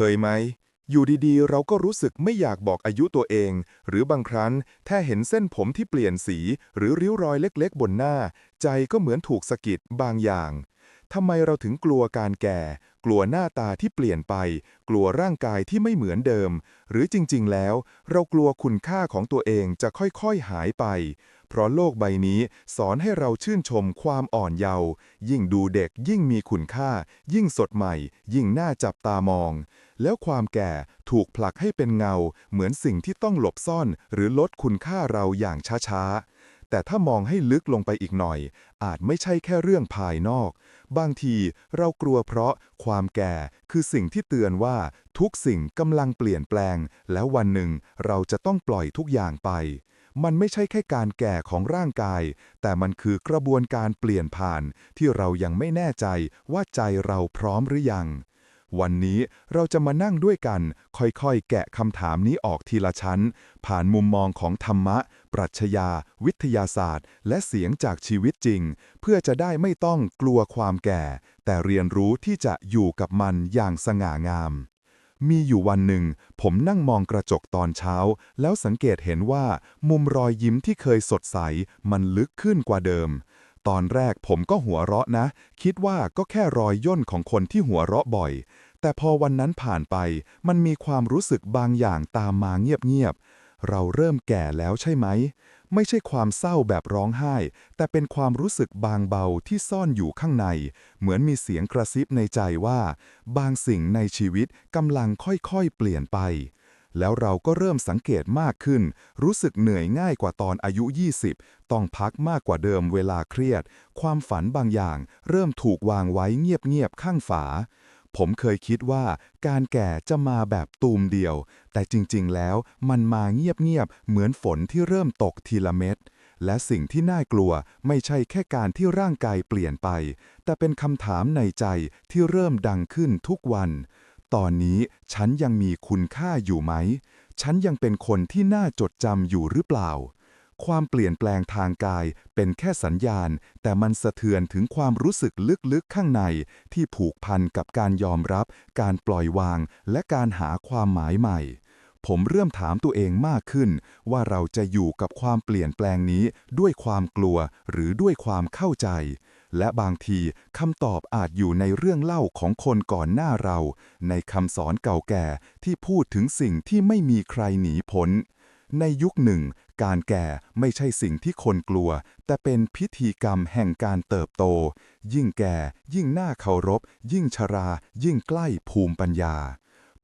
เคยไหม อยู่ดีๆ เราก็รู้สึกไม่อยากบอกอายุตัวเอง หรือบางครั้งแค่เห็นเส้นผมที่เปลี่ยนสี หรือริ้วรอยเล็กๆ บนหน้า ใจก็เหมือนถูกสะกิดบางอย่างทำไมเราถึงกลัวการแก่ กลัวหน้าตาที่เปลี่ยนไป กลัวร่างกายที่ไม่เหมือนเดิม หรือจริงๆ แล้ว เรากลัวคุณค่าของตัวเองจะค่อยๆ หายไป เพราะโลกใบนี้สอนให้เราชื่นชมความอ่อนเยาว์ยิ่งดูเด็กยิ่งมีคุณค่า ยิ่งสดใหม่ ยิ่งน่าจับตามอง แล้วความแก่ถูกผลักให้เป็นเงา เหมือนสิ่งที่ต้องหลบซ่อน หรือลดคุณค่าเราอย่างช้าๆแต่ถ้ามองให้ลึกลงไปอีกหน่อย อาจไม่ใช่แค่เรื่องภายนอก บางทีเรากลัวเพราะความแก่คือสิ่งที่เตือนว่าทุกสิ่งกำลังเปลี่ยนแปลง แล้ววันหนึ่งเราจะต้องปล่อยทุกอย่างไป มันไม่ใช่แค่การแก่ของร่างกาย แต่มันคือกระบวนการเปลี่ยนผ่านที่เรายังไม่แน่ใจว่าใจเราพร้อมหรือยัง วันนี้เราจะมานั่งด้วยกัน ค่อยๆ แกะคำถามนี้ออกทีละชั้น ผ่านมุมมองของธรรมะ ปรัชญา วิทยาศาสตร์ และเสียงจากชีวิตจริง เพื่อจะได้ไม่ต้องกลัวความแก่ แต่เรียนรู้ที่จะอยู่กับมันอย่างสง่างาม มีอยู่วันหนึ่ง ผมนั่งมองกระจกตอนเช้า แล้วสังเกตเห็นว่า มุมรอยยิ้มที่เคยสดใส มันลึกขึ้นกว่าเดิม ตอนแรกผมก็หัวเราะนะ คิดว่าก็แค่รอยย่นของคนที่หัวเราะบ่อย แต่พอวันนั้นผ่านไป มันมีความรู้สึกบางอย่างตามมาเงียบๆเราเริ่มแก่แล้วใช่ไหม ไม่ใช่ความเศร้าแบบร้องไห้ แต่เป็นความรู้สึกบางเบาที่ซ่อนอยู่ข้างใน เหมือนมีเสียงกระซิบในใจว่า บางสิ่งในชีวิตกำลังค่อยๆเปลี่ยนไป แล้วเราก็เริ่มสังเกตมากขึ้น รู้สึกเหนื่อยง่ายกว่าตอนอายุ 20 ต้องพักมากกว่าเดิมเวลาเครียด ความฝันบางอย่าง เริ่มถูกวางไว้เงียบๆข้างฝา ผมเคยคิดว่าการแก่จะมาแบบตูมเดียว แต่จริงๆ แล้วมันมาเงียบๆ เหมือนฝนที่เริ่มตกทีละเม็ด และสิ่งที่น่ากลัวไม่ใช่แค่การที่ร่างกายเปลี่ยนไป แต่เป็นคำถามในใจที่เริ่มดังขึ้นทุกวัน ตอนนี้ฉันยังมีคุณค่าอยู่ไหม ฉันยังเป็นคนที่น่าจดจำอยู่หรือเปล่า ความเปลี่ยนแปลงทางกายเป็นแค่สัญญาณ แต่มันสะเทือนถึงความรู้สึกลึกๆข้างใน ที่ผูกพันกับการยอมรับ การปล่อยวาง และการหาความหมายใหม่ ผมเริ่มถามตัวเองมากขึ้น ว่าเราจะอยู่กับความเปลี่ยนแปลงนี้ด้วยความกลัวหรือด้วยความเข้าใจ และบางทีคำตอบอาจอยู่ในเรื่องเล่าของคนก่อนหน้าเรา ในคำสอนเก่าแก่ที่พูดถึงสิ่งที่ไม่มีใครหนีพ้น ในยุคหนึ่ง การแก่ไม่ใช่สิ่งที่คนกลัว แต่เป็นพิธีกรรมแห่งการเติบโต ยิ่งแก่ ยิ่งน่าเคารพ ยิ่งชรา ยิ่งใกล้ภูมิปัญญา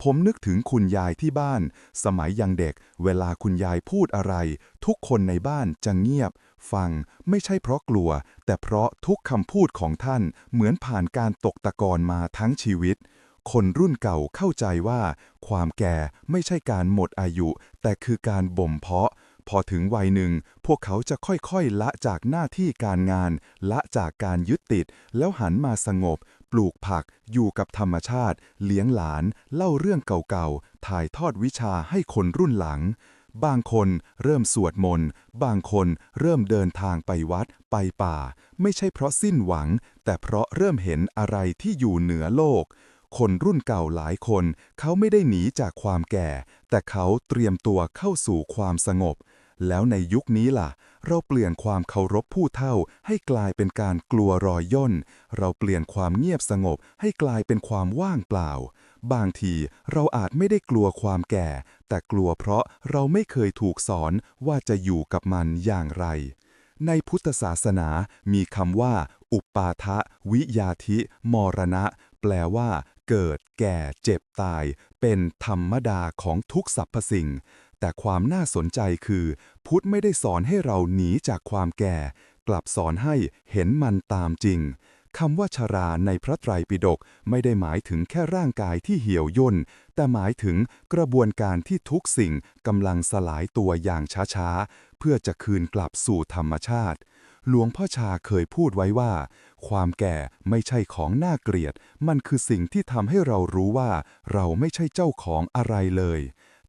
ผมนึกถึงคุณยายที่บ้าน สมัยยังเด็ก เวลาคุณยายพูดอะไร ทุกคนในบ้านจะเงียบ ฟังไม่ใช่เพราะกลัว แต่เพราะทุกคำพูดของท่านเหมือนผ่านการตกตะกอนมาทั้งชีวิตคนรุ่นเก่าเข้าใจว่า ความแก่ไม่ใช่การหมดอายุ แต่คือการบ่มเพาะ พอถึงวัยหนึ่ง พวกเขาจะค่อยๆ ละจากหน้าที่การงาน ละจากการยึดติด แล้วหันมาสงบ ปลูกผัก อยู่กับธรรมชาติ เลี้ยงหลาน เล่าเรื่องเก่าๆ ถ่ายทอดวิชาให้คนรุ่นหลังบางคนเริ่มสวดมนต์ บางคนเริ่มเดินทางไปวัด ไปป่า ไม่ใช่เพราะสิ้นหวัง แต่เพราะเริ่มเห็นอะไรที่อยู่เหนือโลก คนรุ่นเก่าหลายคน เขาไม่ได้หนีจากความแก่ แต่เขาเตรียมตัวเข้าสู่ความสงบ แล้วในยุคนี้ล่ะ เราเปลี่ยนความเคารพผู้เฒ่า ให้กลายเป็นการกลัวรอยย่น เราเปลี่ยนความเงียบสงบ ให้กลายเป็นความว่างเปล่า บางทีเราอาจไม่ได้กลัวความแก่ แต่กลัวเพราะเราไม่เคยถูกสอนว่าจะอยู่กับมันอย่างไรในพุทธศาสนามีคำว่า อุปาทะ วิยาธิ มรณะ แปลว่า เกิด แก่ เจ็บตาย เป็นธรรมดาของทุกสรรพสิ่ง แต่ความน่าสนใจคือ พุทธไม่ได้สอนให้เราหนีจากความแก่ กลับสอนให้เห็นมันตามจริงคำว่าชราในพระไตรปิฎกไม่ได้หมายถึงแค่ร่างกายที่เหี่ยวย่น แต่หมายถึงกระบวนการที่ทุกสิ่งกำลังสลายตัวอย่างช้าๆ เพื่อจะคืนกลับสู่ธรรมชาติ หลวงพ่อชาเคยพูดไว้ว่า ความแก่ไม่ใช่ของน่าเกลียด มันคือสิ่งที่ทำให้เรารู้ว่า เราไม่ใช่เจ้าของอะไรเลย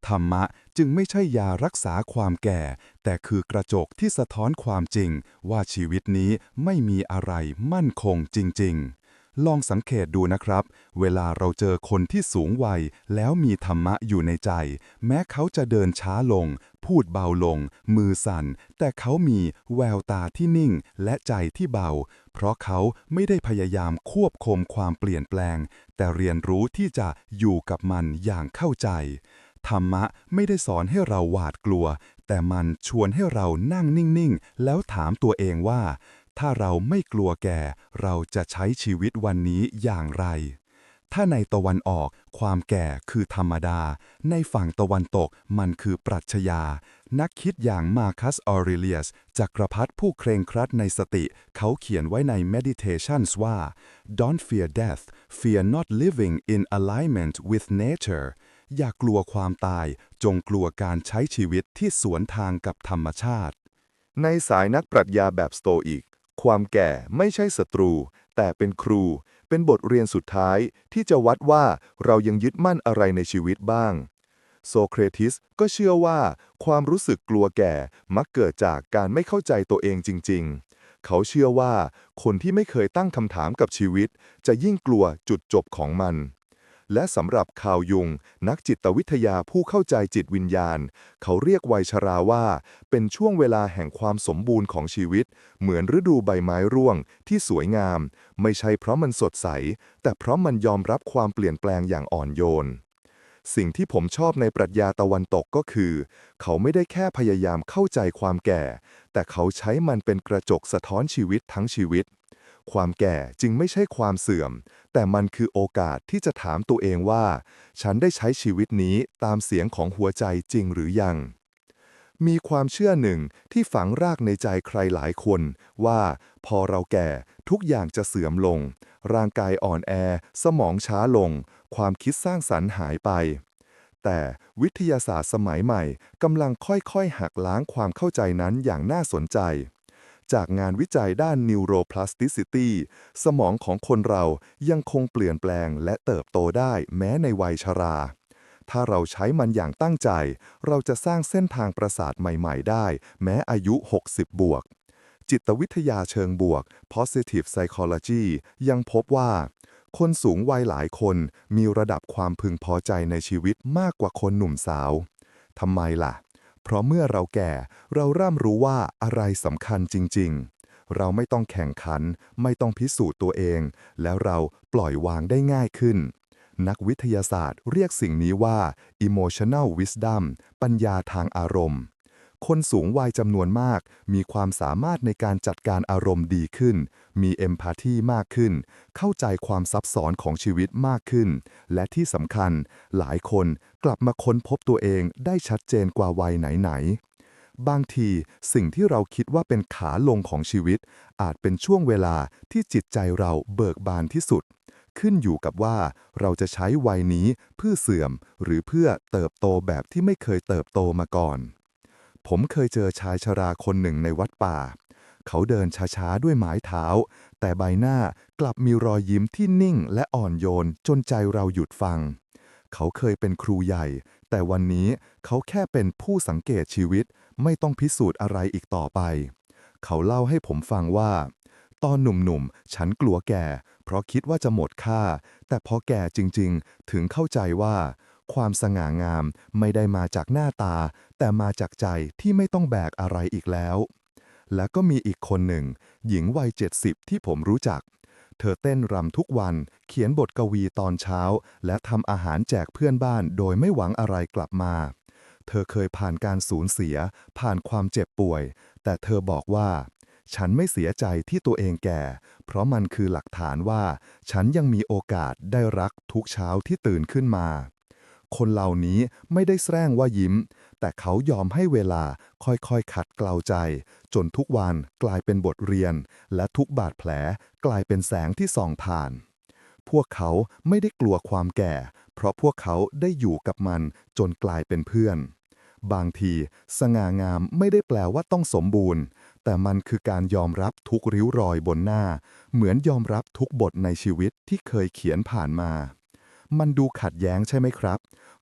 ธรรมะจึงไม่ใช่ยารักษาความแก่ แต่คือกระจกที่สะท้อนความจริง ว่าชีวิตนี้ไม่มีอะไรมั่นคงจริง ๆ ลองสังเกตดูนะครับ เวลาเราเจอคนที่สูงวัย แล้วมีธรรมะอยู่ในใจ แม้เขาจะเดินช้าลง พูดเบาลง มือสั่น แต่เขามีแววตาที่นิ่งและใจที่เบา เพราะเขาไม่ได้พยายามควบคุมความเปลี่ยนแปลง แต่เรียนรู้ที่จะอยู่กับมันอย่างเข้าใจ ธรรมะไม่ได้สอนให้เราหวาดกลัว แต่มันชวนให้เรานั่งนิ่งๆ แล้วถามตัวเองว่า ถ้าเราไม่กลัวแก่ เราจะใช้ชีวิตวันนี้อย่างไร ถ้าในตะวันออกความแก่คือธรรมดา ในฝั่งตะวันตกมันคือปรัชญา นักคิดอย่างมาคัสออเรเลียสจักรพรรดิผู้เคร่งครัดในสติ เขาเขียนไว้ใน Meditations ว่า Don't fear death fear not living in alignment with nature อย่ากลัวความตาย จงกลัวการใช้ชีวิตที่สวนทางกับธรรมชาติ ในสายนักปรัชญาแบบสโตอิก ความแก่ไม่ใช่ศัตรู แต่เป็นครู เป็นบทเรียนสุดท้ายที่จะวัดว่าเรายังยึดมั่นอะไรในชีวิตบ้าง โซเครติสก็เชื่อว่า ความรู้สึกกลัวแก่มักเกิดจากการไม่เข้าใจตัวเองจริง ๆ เขาเชื่อว่า คนที่ไม่เคยตั้งคำถามกับชีวิต จะยิ่งกลัวจุดจบของมัน และสำหรับคาวยุง นักจิตวิทยาผู้เข้าใจจิตวิญญาณ เขาเรียกวัยชราว่า เป็นช่วงเวลาแห่งความสมบูรณ์ของชีวิต เหมือนฤดูใบไม้ร่วง ที่สวยงาม ไม่ใช่เพราะมันสดใส แต่เพราะมันยอมรับความเปลี่ยนแปลงอย่างอ่อนโยนสิ่งที่ผมชอบในปรัชญาตะวันตกก็คือ เขาไม่ได้แค่พยายามเข้าใจความแก่ แต่เขาใช้มันเป็นกระจกสะท้อนชีวิตทั้งชีวิต ความแก่จึงไม่ใช่ความเสื่อม แต่มันคือโอกาสที่จะถามตัวเองว่า ฉันได้ใช้ชีวิตนี้ตามเสียงของหัวใจจริงหรือยัง มีความเชื่อหนึ่งที่ฝังรากในใจใครหลายคน ว่าพอเราแก่ทุกอย่างจะเสื่อมลง ร่างกายอ่อนแอ สมองช้าลง ความคิดสร้างสรรค์หายไป แต่วิทยาศาสตร์สมัยใหม่กำลังค่อยๆหักล้างความเข้าใจนั้นอย่างน่าสนใจ จากงานวิจัยด้าน neuroplasticity สมองของคนเรายังคงเปลี่ยนแปลงและเติบโตได้แม้ในวัยชรา ถ้าเราใช้มันอย่างตั้งใจ เราจะสร้างเส้นทางประสาทใหม่ ๆ ได้ แม้อายุ 60 บวก จิตวิทยาเชิงบวก positive psychology ยังพบว่า คนสูงวัยหลายคนมีระดับความพึงพอใจในชีวิตมากกว่าคนหนุ่มสาวทำไมล่ะ เพราะเมื่อเราแก่ เราร่ำรู้ว่าอะไรสำคัญจริง ๆ เราไม่ต้องแข่งขัน ไม่ต้องพิสูจน์ตัวเอง แล้วเราปล่อยวางได้ง่ายขึ้น นักวิทยาศาสตร์เรียกสิ่งนี้ว่า emotional wisdom ปัญญาทางอารมณ์ คนสูงวัยจำนวนมาก มีความสามารถในการจัดการอารมณ์ดีขึ้น มีเอมพัตตีมากขึ้น เข้าใจความซับซ้อนของชีวิตมากขึ้น และที่สำคัญ หลายคนกลับมาค้นพบตัวเองได้ชัดเจนกว่าวัยไหนๆ บางทีสิ่งที่เราคิดว่าเป็นขาลงของชีวิต อาจเป็นช่วงเวลาที่จิตใจเราเบิกบานที่สุด ขึ้นอยู่กับว่าเราจะใช้วัยนี้เพื่อเสื่อมหรือเพื่อเติบโตแบบที่ไม่เคยเติบโตมาก่อน ผมเคยเจอชายชราคนหนึ่งในวัดป่า เขาเดินช้าๆ ด้วยไม้เท้า แต่ใบหน้ากลับมีรอยยิ้มที่นิ่งและอ่อนโยนจนใจเราหยุดฟัง เขาเคยเป็นครูใหญ่ แต่วันนี้เขาแค่เป็นผู้สังเกตชีวิต ไม่ต้องพิสูจน์อะไรอีกต่อไป เขาเล่าให้ผมฟังว่า ตอนหนุ่มๆ ฉันกลัวแก่ เพราะคิดว่าจะหมดค่า แต่พอแก่จริงๆ ถึงเข้าใจว่า ความสง่างามไม่ได้มาจากหน้าตา แต่มาจากใจที่ไม่ต้องแบกอะไรอีกแล้ว แล้วก็มีอีกคนหนึ่ง หญิงวัย 70 ที่ผมรู้จัก เธอเต้นรำทุกวัน เขียนบทกวีตอนเช้า และทำอาหารแจกเพื่อนบ้านโดยไม่หวังอะไรกลับมา เธอเคยผ่านการสูญเสีย ผ่านความเจ็บป่วย แต่เธอบอกว่าฉันไม่เสียใจที่ตัวเองแก่ เพราะมันคือหลักฐานว่า ฉันยังมีโอกาสได้รักทุกเช้าที่ตื่นขึ้นมา คนเหล่านี้ไม่ได้แสร้งว่ายิ้ม แต่เขายอมให้เวลาค่อยๆขัดเกลาใจ จนทุกวันกลายเป็นบทเรียน และทุกบาดแผลกลายเป็นแสงที่ส่องผ่าน พวกเขาไม่ได้กลัวความแก่ เพราะพวกเขาได้อยู่กับมันจนกลายเป็นเพื่อน บางที สง่างามไม่ได้แปลว่าต้องสมบูรณ์ แต่มันคือการยอมรับทุกริ้วรอยบนหน้า เหมือนยอมรับทุกบทในชีวิตที่เคยเขียนผ่านมา มันดูขัดแย้งใช่ไหมครับ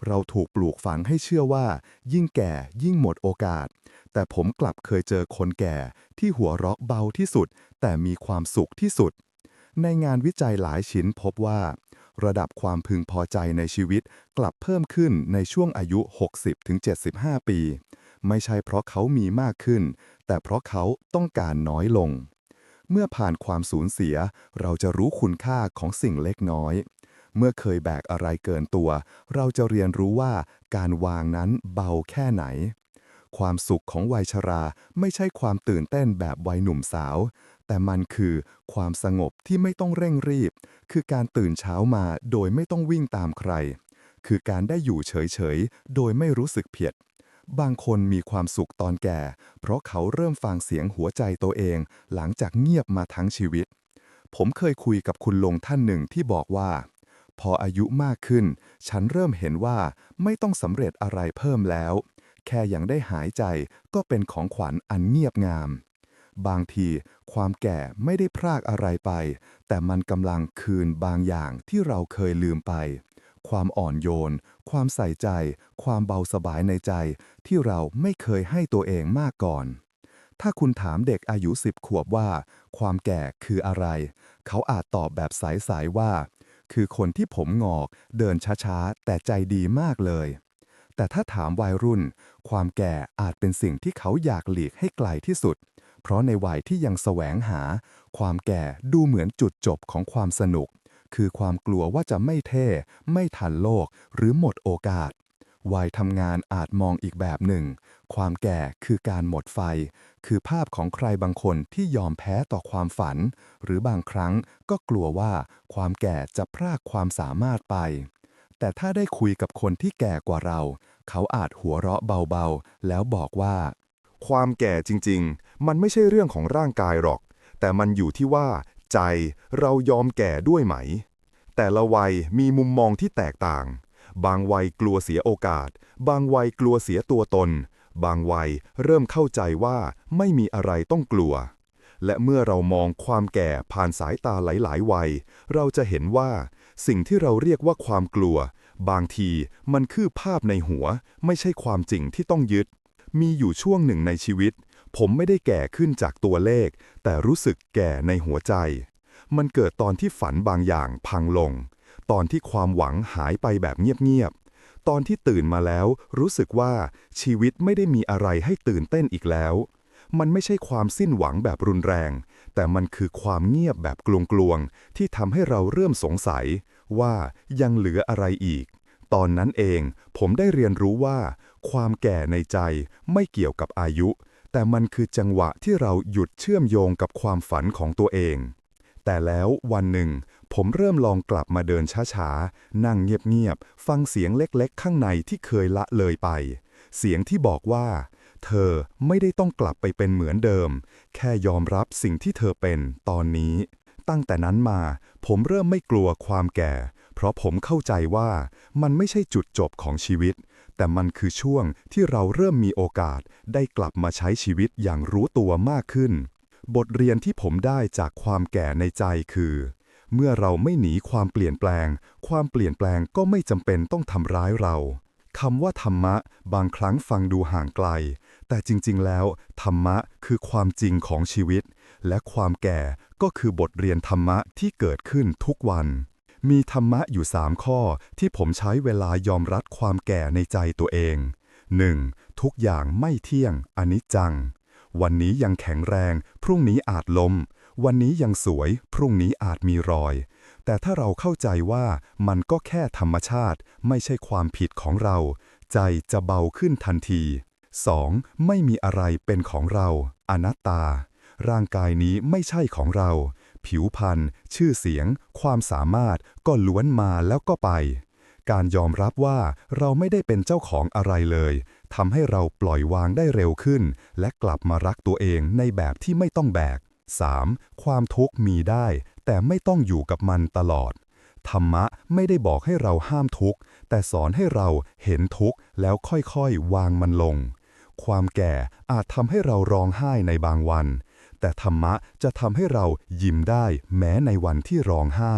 เราถูกปลูกฝังให้เชื่อว่า ยิ่งแก่ยิ่งหมดโอกาส แต่ผมกลับเคยเจอคนแก่ที่หัวเราะเบาที่สุด แต่มีความสุขที่สุด ในงานวิจัยหลายชิ้นพบว่า ระดับความพึงพอใจในชีวิตกลับเพิ่มขึ้นในช่วงอายุ 60-75 ปี ไม่ใช่เพราะเขามีมากขึ้น แต่เพราะเขาต้องการน้อยลง เมื่อผ่านความสูญเสีย เราจะรู้คุณค่าของสิ่งเล็กน้อย เมื่อเคยแบกอะไรเกินตัว เราจะเรียนรู้ว่าการวางนั้นเบาแค่ไหน ความสุขของวัยชราไม่ใช่ความตื่นเต้นแบบวัยหนุ่มสาว แต่มันคือความสงบที่ไม่ต้องเร่งรีบ คือการตื่นเช้ามาโดยไม่ต้องวิ่งตามใคร คือการได้อยู่เฉยๆ โดยไม่รู้สึกเพียดบางคนมีความสุขตอนแก่ เพราะเขาเริ่มฟังเสียงหัวใจตัวเอง หลังจากเงียบมาทั้งชีวิต ผมเคยคุยกับคุณลงท่านหนึ่งที่บอกว่า พออายุมากขึ้น ฉันเริ่มเห็นว่าไม่ต้องสำเร็จอะไรเพิ่มแล้ว แค่ยังได้หายใจก็เป็นของขวัญอันเงียบงาม บางทีความแก่ไม่ได้พรากอะไรไป แต่มันกำลังคืนบางอย่างที่เราเคยลืมไป ความอ่อนโยน ความใส่ใจ ความเบาสบายในใจ ที่เราไม่เคยให้ตัวเองมากก่อนถ้าคุณถามเด็กอายุสิบขวบว่า ความแก่คืออะไร เขาอาจตอบแบบสายๆว่า คือคนที่ผมงอก เดินช้าๆ แต่ใจดีมากเลย แต่ถ้าถามวัยรุ่น ความแก่อาจเป็นสิ่งที่เขาอยากหลีกให้ไกลที่สุด เพราะในวัยที่ยังแสวงหา ความแก่ดูเหมือนจุดจบของความสนุก คือความกลัวว่าจะไม่เท่ ไม่ทันโลก หรือหมดโอกาส วัยทำงานอาจมองอีกแบบหนึ่ง ความแก่คือการหมดไฟ คือภาพของใครบางคนที่ยอมแพ้ต่อความฝัน หรือบางครั้งก็กลัวว่าความแก่จะพรากความสามารถไป แต่ถ้าได้คุยกับคนที่แก่กว่าเรา เขาอาจหัวเราะเบาๆ แล้วบอกว่า ความแก่จริง ๆ มันไม่ใช่เรื่องของร่างกายหรอก แต่มันอยู่ที่ว่า ใจเรายอมแก่ด้วยไหม แต่ละวัยมีมุมมองที่แตกต่าง บางวัยกลัวเสียโอกาส บางวัยกลัวเสียตัวตน บางวัยเริ่มเข้าใจว่าไม่มีอะไรต้องกลัว และเมื่อเรามองความแก่ผ่านสายตาหลายๆ วัย เราจะเห็นว่า สิ่งที่เราเรียกว่าความกลัว บางทีมันคือภาพในหัว ไม่ใช่ความจริงที่ต้องยึด มีอยู่ช่วงหนึ่งในชีวิต ผมไม่ได้แก่ขึ้นจากตัวเลข แต่รู้สึกแก่ในหัวใจ มันเกิดตอนที่ฝันบางอย่างพังลง ตอนที่ความหวังหายไปแบบเงียบๆ ตอนที่ตื่นมาแล้วรู้สึกว่าชีวิตไม่ได้มีอะไรให้ตื่นเต้นอีกแล้ว มันไม่ใช่ความสิ้นหวังแบบรุนแรง แต่มันคือความเงียบแบบกลวงๆ ที่ทำให้เราเริ่มสงสัยว่ายังเหลืออะไรอีก ตอนนั้นเองผมได้เรียนรู้ว่า ความแก่ในใจไม่เกี่ยวกับอายุ แต่มันคือจังหวะที่เราหยุดเชื่อมโยงกับความฝันของตัวเองแต่แล้ววันหนึ่ง ผมเริ่มลองกลับมาเดินช้าๆ นั่งเงียบๆ ฟังเสียงเล็กๆ ข้างในที่เคยละเลยไป เสียงที่บอกว่า เธอไม่ได้ต้องกลับไปเป็นเหมือนเดิม แค่ยอมรับสิ่งที่เธอเป็นตอนนี้ ตั้งแต่นั้นมา ผมเริ่มไม่กลัวความแก่ เพราะผมเข้าใจว่ามันไม่ใช่จุดจบของชีวิต แต่มันคือช่วงที่เราเริ่มมีโอกาสได้กลับมาใช้ชีวิตอย่างรู้ตัวมากขึ้น บทเรียนที่ผมได้จากความแก่ในใจคือ เมื่อเราไม่หนีความเปลี่ยนแปลง ความเปลี่ยนแปลงก็ไม่จำเป็นต้องทำร้ายเราคำว่าธรรมะ บางครั้งฟังดูห่างไกล แต่จริงๆ แล้ว ธรรมะคือความจริงของชีวิต และความแก่ก็คือบทเรียนธรรมะที่เกิดขึ้นทุกวัน มีธรรมะอยู่สามข้อที่ผมใช้เวลายอมรับความแก่ในใจตัวเอง 1. ทุกอย่างไม่เที่ยงอนิจจัง วันนี้ยังแข็งแรง พรุ่งนี้อาจล้ม วันนี้ยังสวย พรุ่งนี้อาจมีรอย แต่ถ้าเราเข้าใจว่ามันก็แค่ธรรมชาติ ไม่ใช่ความผิดของเรา ใจจะเบาขึ้นทันที 2. ไม่มีอะไรเป็นของเรา อนัตตา ร่างกายนี้ไม่ใช่ของเรา ผิวพรรณชื่อเสียง ความสามารถก็ล้วนมาแล้วก็ไป การยอมรับว่าเราไม่ได้เป็นเจ้าของอะไรเลยทำให้เราปล่อยวางได้เร็วขึ้น และกลับมารักตัวเองในแบบที่ไม่ต้องแบก 3. ความทุกข์มีได้ แต่ไม่ต้องอยู่กับมันตลอด ธรรมะไม่ได้บอกให้เราห้ามทุกข์ แต่สอนให้เราเห็นทุกข์แล้วค่อยๆ วางมันลง ความแก่อาจทำให้เราร้องไห้ในบางวัน แต่ธรรมะจะทำให้เรายิ้มได้แม้ในวันที่ร้องไห้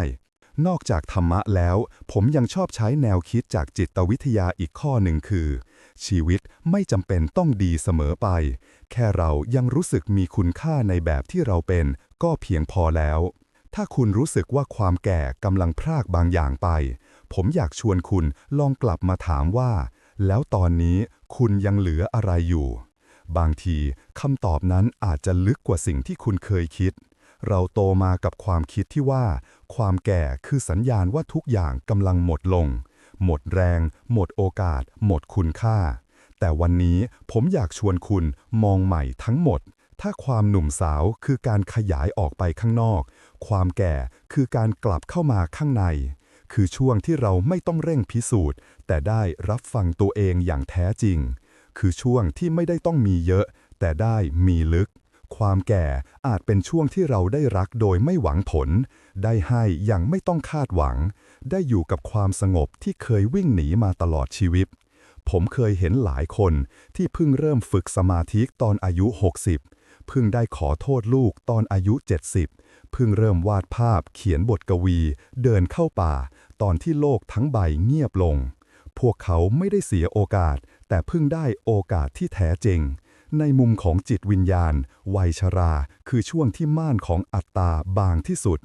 นอกจากธรรมะแล้ว ผมยังชอบใช้แนวคิดจากจิตวิทยาอีกข้อหนึ่งคือ ชีวิตไม่จำเป็นต้องดีเสมอไป แค่เรายังรู้สึกมีคุณค่าในแบบที่เราเป็นก็เพียงพอแล้ว ถ้าคุณรู้สึกว่าความแก่กำลังพรากบางอย่างไป ผมอยากชวนคุณลองกลับมาถามว่า แล้วตอนนี้คุณยังเหลืออะไรอยู่ บางทีคำตอบนั้นอาจจะลึกกว่าสิ่งที่คุณเคยคิดเราโตมากับความคิดที่ว่า ความแก่คือสัญญาณว่าทุกอย่างกำลังหมดลง หมดแรง หมดโอกาส หมดคุณค่า แต่วันนี้ผมอยากชวนคุณมองใหม่ทั้งหมด ถ้าความหนุ่มสาวคือการขยายออกไปข้างนอก ความแก่คือการกลับเข้ามาข้างใน คือช่วงที่เราไม่ต้องเร่งพิสูจน์ แต่ได้รับฟังตัวเองอย่างแท้จริง คือช่วงที่ไม่ได้ต้องมีเยอะ แต่ได้มีลึก ความแก่อาจเป็นช่วงที่เราได้รักโดยไม่หวังผล ได้ให้อย่างไม่ต้องคาดหวัง ได้อยู่กับความสงบที่เคยวิ่งหนีมาตลอดชีวิต ผมเคยเห็นหลายคนที่เพิ่งเริ่มฝึกสมาธิตอนอายุ 60 เพิ่งได้ขอโทษลูกตอนอายุ 70 เพิ่งเริ่มวาดภาพเขียนบทกวี เดินเข้าป่า ตอนที่โลกทั้งใบเงียบลง พวกเขาไม่ได้เสียโอกาส แต่เพิ่งได้โอกาสที่แท้จริง ในมุมของจิตวิญญาณ วัยชรา คือช่วงที่ม่านของอัตตาบางที่สุด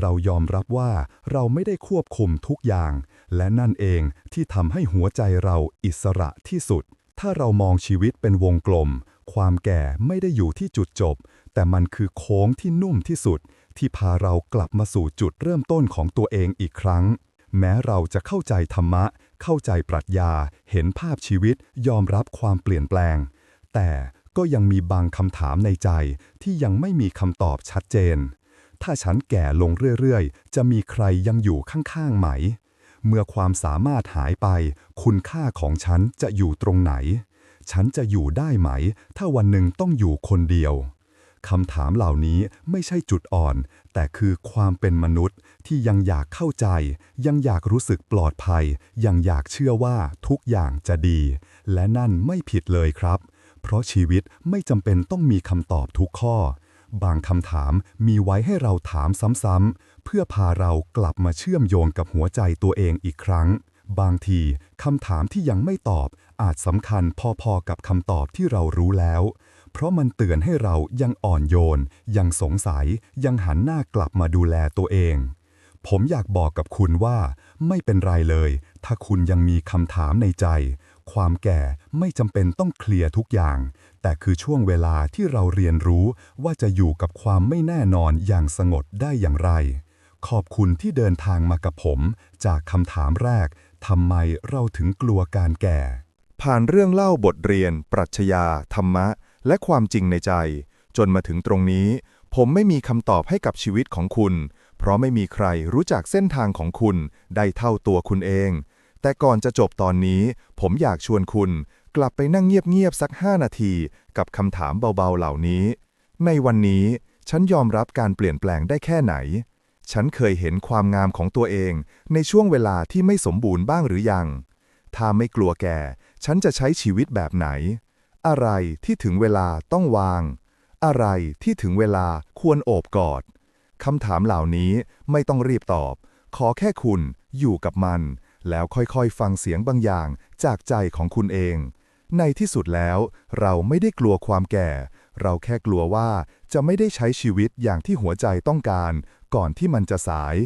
เรายอมรับว่าเราไม่ได้ควบคุมทุกอย่าง และนั่นเองที่ทำให้หัวใจเราอิสระที่สุด ถ้าเรามองชีวิตเป็นวงกลม ความแก่ไม่ได้อยู่ที่จุดจบ แต่มันคือโค้งที่นุ่มที่สุด ที่พาเรากลับมาสู่จุดเริ่มต้นของตัวเองอีกครั้ง แม้เราจะเข้าใจธรรมะ เข้าใจปรัชญา เห็นภาพชีวิต ยอมรับความเปลี่ยนแปลง แต่ ก็ยังมีบางคำถามในใจที่ยังไม่มีคำตอบชัดเจน ถ้าฉันแก่ลงเรื่อยๆ จะมีใครยังอยู่ข้างๆไหม เมื่อความสามารถหายไป คุณค่าของฉันจะอยู่ตรงไหน ฉันจะอยู่ได้ไหม ถ้าวันหนึ่งต้องอยู่คนเดียวคำถามเหล่านี้ไม่ใช่จุดอ่อน แต่คือความเป็นมนุษย์ที่ยังอยากเข้าใจ ยังอยากรู้สึกปลอดภัย ยังอยากเชื่อว่าทุกอย่างจะดี และนั่นไม่ผิดเลยครับ เพราะชีวิตไม่จำเป็นต้องมีคำตอบทุกข้อ บางคำถามมีไว้ให้เราถามซ้ำๆ เพื่อพาเรากลับมาเชื่อมโยงกับหัวใจตัวเองอีกครั้ง บางทีคำถามที่ยังไม่ตอบอาจสำคัญพอๆกับคำตอบที่เรารู้แล้ว เพราะมันเตือนให้เรายังอ่อนโยน ยังสงสัย ยังหันหน้ากลับมาดูแลตัวเองผมอยากบอกกับคุณว่า ไม่เป็นไรเลย ถ้าคุณยังมีคำถามในใจ ความแก่ไม่จำเป็นต้องเคลียร์ทุกอย่าง แต่คือช่วงเวลาที่เราเรียนรู้ว่าจะอยู่กับความไม่แน่นอนอย่างสงบได้อย่างไร ขอบคุณที่เดินทางมากับผม จากคำถามแรกทำไมเราถึงกลัวการแก่ ผ่านเรื่องเล่าบทเรียน ปรัชญา ธรรมะ และความจริงในใจ จนมาถึงตรงนี้ ผมไม่มีคำตอบให้กับชีวิตของคุณ เพราะไม่มีใครรู้จักเส้นทางของคุณได้เท่าตัวคุณเอง แต่ก่อนจะจบตอนนี้ ผมอยากชวนคุณกลับไปนั่งเงียบๆสัก 5 นาที กับคำถามเบาๆเหล่านี้ ในวันนี้ฉันยอมรับการเปลี่ยนแปลงได้แค่ไหน ฉันเคยเห็นความงามของตัวเองในช่วงเวลาที่ไม่สมบูรณ์บ้างหรือยัง ถ้าไม่กลัวแก่ ฉันจะใช้ชีวิตแบบไหน อะไรที่ถึงเวลาต้องวาง อะไรที่ถึงเวลาควรโอบกอดคำถามเหล่านี้ไม่ต้องรีบตอบ ขอแค่คุณอยู่กับมัน แล้วค่อยๆ ฟังเสียงบางอย่างจากใจของคุณเอง ในที่สุดแล้ว เราไม่ได้กลัวความแก่ เราแค่กลัวว่าจะไม่ได้ใช้ชีวิตอย่างที่หัวใจต้องการ ก่อนที่มันจะสาย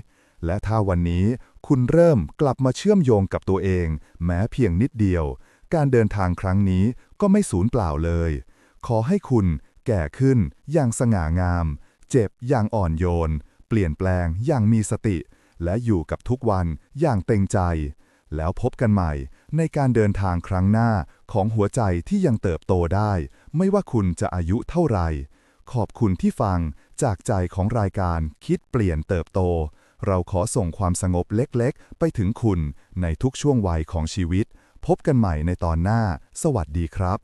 และถ้าวันนี้คุณเริ่มกลับมาเชื่อมโยงกับตัวเอง แม้เพียงนิดเดียว การเดินทางครั้งนี้ก็ไม่สูญเปล่าเลย ขอให้คุณแก่ขึ้นอย่างสง่างาม เจ็บอย่างอ่อนโยน เปลี่ยนแปลงอย่างมีสติ และอยู่กับทุกวันอย่างเต็งใจ แล้วพบกันใหม่ในการเดินทางครั้งหน้าของหัวใจที่ยังเติบโตได้ ไม่ว่าคุณจะอายุเท่าไหร่ ขอบคุณที่ฟังจากใจของรายการคิดเปลี่ยนเติบโต เราขอส่งความสงบเล็กๆ ไปถึงคุณในทุกช่วงวัยของชีวิต พบกันใหม่ในตอนหน้า สวัสดีครับ